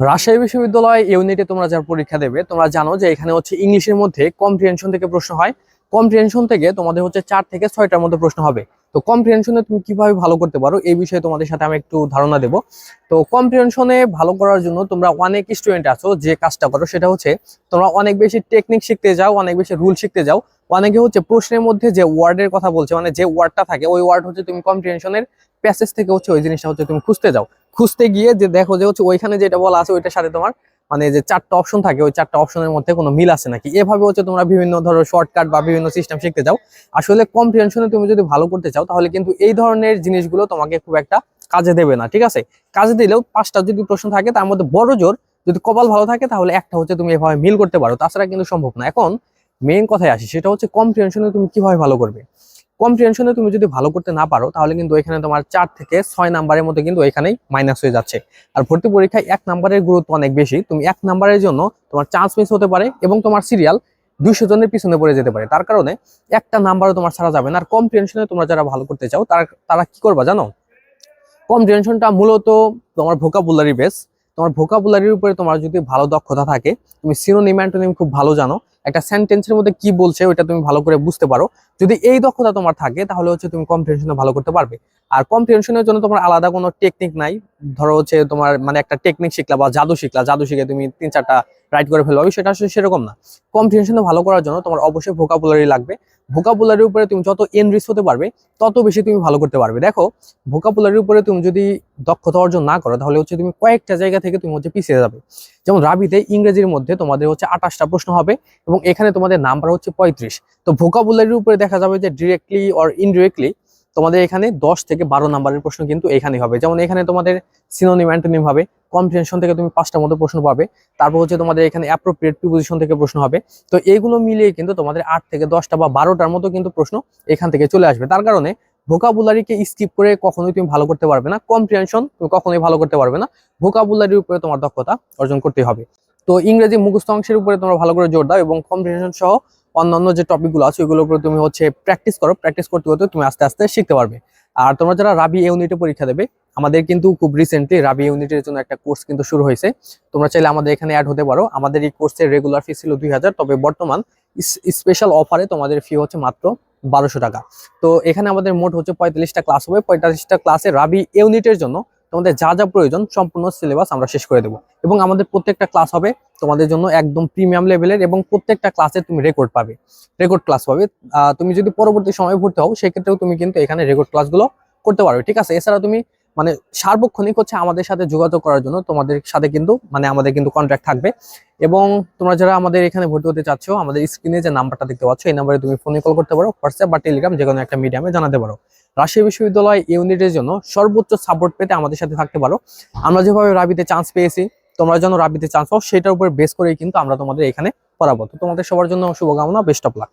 রাজশাহী বিশ্ববিদ্যালয় ইউনিটে তোমরা যারা পরীক্ষা দেবে, তোমরা জানো যে এখানে হচ্ছে ইংলিশের মধ্যে কম্প্রিহেনশন থেকে প্রশ্ন হয়। কম্প্রিহেনশন থেকে তোমাদের হচ্ছে চার থেকে ছয়টার মধ্যে প্রশ্ন হবে। তো কম্প্রিহেনশনে তুমি কীভাবে ভালো করতে পারো এই বিষয়ে তোমাদের সাথে আমি একটু ধারণা দেব। তো কম্প্রিহেনশনে ভালো করার জন্য তোমরা অনেক স্টুডেন্ট আছো যে কাজটা করো, সেটা হচ্ছে তোমরা অনেক বেশি টেকনিক শিখতে যাও, অনেক বেশি রুল শিখতে যাও। অনেকে হচ্ছে প্রশ্নের মধ্যে যে ওয়ার্ডের কথা বলছে মানে যে ওয়ার্ডটা থাকে, ওই ওয়ার্ড হচ্ছে তুমি কম্প্রিহেনশনের প্যাসেজ থেকে হচ্ছে ওই জিনিসটা হচ্ছে তুমি খুঁজতে যাও। খুঁজতে গিয়ে যে দেখো যে হচ্ছে ওইখানে যেটা বলা আছে ওইটার সাথে তোমার মানে যে চারটা অপশন থাকে, ওই চারটা অপশনের মধ্যে কোনো মিল আছে নাকি? এভাবে হচ্ছে তোমরা বিভিন্ন ধরো শর্টকাট বা বিভিন্ন সিস্টেম শিখতে যাও আসলে কম কম্প্রিহেনশনে তুমি যদি ভালো করতে চাও, তাহলে কিন্তু এই ধরনের জিনিসগুলো তোমাকে খুব একটা কাজে দেবে না, ঠিক আছে? কাজে দিলেও পাঁচটা যদি প্রশ্ন থাকে, তার মধ্যে বড় জোর যদি কপাল ভালো থাকে, তাহলে একটা হচ্ছে তুমি এভাবে মিল করতে পারো, তাছাড়া কিন্তু সম্ভব না। এখন মেইন কথায় আসি, সেটা হচ্ছে কম কম্প্রিহেনশনে তুমি কীভাবে ভালো করবে? কম্প্রিহেনশনে তুমি যদি ভালো করতে না পারো, তাহলে কিন্তু এখানে তোমার চার থেকে ছয় নাম্বারের মধ্যে কিন্তু এখানেই মাইনাস হয়ে যাচ্ছে। আর ভর্তি পরীক্ষায় এক নাম্বারের গুরুত্ব অনেক বেশি। তুমি এক নাম্বারের জন্য তোমার চান্স মিস হতে পারে এবং তোমার সিরিয়াল দুইশো জনের পিছনে পড়ে যেতে পারে। তার কারণে একটা নাম্বারও তোমার ছাড়া যাবে না। আর কম্প্রিহেনশনে তোমরা যারা ভালো করতে চাও, তারা তারা কি করবা জানো? কম্প্রিহেনশনটা মূলত তোমার ভোকাবুলারি বেস তোমার ভোকাবুলারির উপরে তোমার যদি ভালো দক্ষতা থাকে, তুমি সিনোনিম অ্যান্টোনিম খুব ভালো জানো। একটা সেন্টেন্সের মধ্যে কি বলছে ওইটা তুমি ভালো করে বুঝতে পারো। যদি এই দক্ষতা তোমার থাকে, তাহলে হচ্ছে তুমি কম্প্রিহেনশনে ভালো করতে পারবে। আর কম্প্রিহেনশনের জন্য তোমার আলাদা কোনো টেকনিক নাই। ধরো হচ্ছে তোমার মানে একটা টেকনিক শিখলা বা জাদু শিখলা, জাদু শিখে তুমি তিন চারটা রাইট করে ফেলবে সেটা আসলে সেরকম না। কম্প্রিহেনশনে ভালো করার জন্য তোমার অবশ্যই ভোকাবুলারি লাগবে। ভোকাবুলারির উপরে তুমি যত এনরিচ হতে পারবে, তত বেশি তুমি ভালো করতে পারবে। দেখো ভোকাবুলারির উপরে তুমি যদি দক্ষতা অর্জন না করো, তাহলে হচ্ছে তুমি কয়েকটা জায়গা থেকে তুমি হচ্ছে পিছিয়ে যাবে। যেমন রাবিতে ইংরেজির মধ্যে তোমাদের হচ্ছে আঠাশটা প্রশ্ন হবে এবং এখানে তোমাদের নাম্বার হচ্ছে পঁয়ত্রিশ। তো ভোকাবুলারির উপরে দেখা যাবে যে ডিরেক্টলি অর ইনডিরেক্টলি তোমাদের এখানে দশ থেকে বারো নাম্বারের প্রশ্ন কিন্তু এখানে হবে। যেমন এখানে তোমাদের সিনোনিম অ্যান্টোনিম হবে কম্প্রিহেনশন থেকে তুমি পাঁচটার মতো প্রশ্ন পাবে, তারপর হচ্ছে তোমাদের এখানে অ্যাপ্রোপ্রিয়েট প্রিপোজিশন থেকে প্রশ্ন হবে। তো এইগুলো মিলিয়ে কিন্তু তোমাদের আট থেকে দশটা বা বারোটার মতো কিন্তু প্রশ্ন এখান থেকে চলে আসবে। তার কারণে ভোকাবুলারিকে স্কিপ করে কখনোই তুমি ভালো করতে পারবে না কম্প্রিহেনশন তুমি কখনোই ভালো করতে পারবে না ভোকাবুলারির উপরে তোমার দক্ষতা অর্জন করতে হবে। তো ইংরেজি মুখস্থ অংশের উপরে তোমরা ভালো করে জোর দাও এবং কম্প্রিহেনশন সহ অন্যান্য যে টপিকগুলো আছে, ওইগুলোর উপরে তুমি হচ্ছে প্র্যাকটিস করো। প্র্যাকটিস করতে করতে তুমি আস্তে আস্তে শিখতে পারবে। আর তোমরা যারা রাবি ইউনিটে পরীক্ষা দেবে, আমাদের কিন্তু খুব রিসেন্টলি রাবি ইউনিটের জন্য একটা কোর্স কিন্তু শুরু হয়েছে। তোমরা চাইলে আমাদের এখানে অ্যাড হতে পারো। আমাদের এই কোর্সের রেগুলার ফি ছিল দুই হাজার, তবে বর্তমান স্পেশাল অফারে তোমাদের ফি হচ্ছে মাত্র বারোশো টাকা। তো এখানে আমাদের মোট হচ্ছে পঁয়তাল্লিশটা ক্লাস হবে। পঁয়তাল্লিশটা ক্লাসে রাবি ইউনিটের জন্য তোমাদের যা যা প্রয়োজন সম্পূর্ণ সিলেবাস আমরা শেষ করে দেবো। এবং আমাদের প্রত্যেকটা ক্লাস হবে তোমাদের জন্য একদম প্রিমিয়াম লেভেলের এবং প্রত্যেকটা ক্লাসে তুমি রেকর্ড পাবে। রেকর্ড ক্লাস পাবে। তুমি যদি পরবর্তী সময় ভর্তি হও, সেক্ষেত্রেও তুমি কিন্তু এখানে রেকর্ড ক্লাসগুলো করতে পারবে, ঠিক আছে? এছাড়া তুমি মানে সার্বক্ষণিক হচ্ছে আমাদের সাথে যোগাযোগ করার জন্য তোমাদের সাথে কিন্তু মানে আমাদের কিন্তু কন্ট্যাক্ট থাকবে। এবং তোমরা যারা আমাদের এখানে ভর্তি হতে চাচ্ছ, আমাদের স্ক্রিনে যে নাম্বারটা দেখতে পাচ্ছ, এই নাম্বারে তুমি ফোনে কল করতে পারো হোয়াটসঅ্যাপ বা টেলিগ্রাম যে কোনো একটা মিডিয়ামে জানাতে পারো। রাজশাহী বিশ্ববিদ্যালয় ইউনিটের জন্য সর্বোচ্চ সাপোর্ট পেতে আমাদের সাথে থাকতে পারো। আমরা যেভাবে রাবিতে চান্স পেয়েছি তোমরা যেন রাবিতে চান্স পাও, সেটার উপর বেস করেই কিন্তু আমরা তোমাদের এখানে পড়াবো। তো তোমাদের সবার জন্য শুভকামনা বেস্ট অফ লাক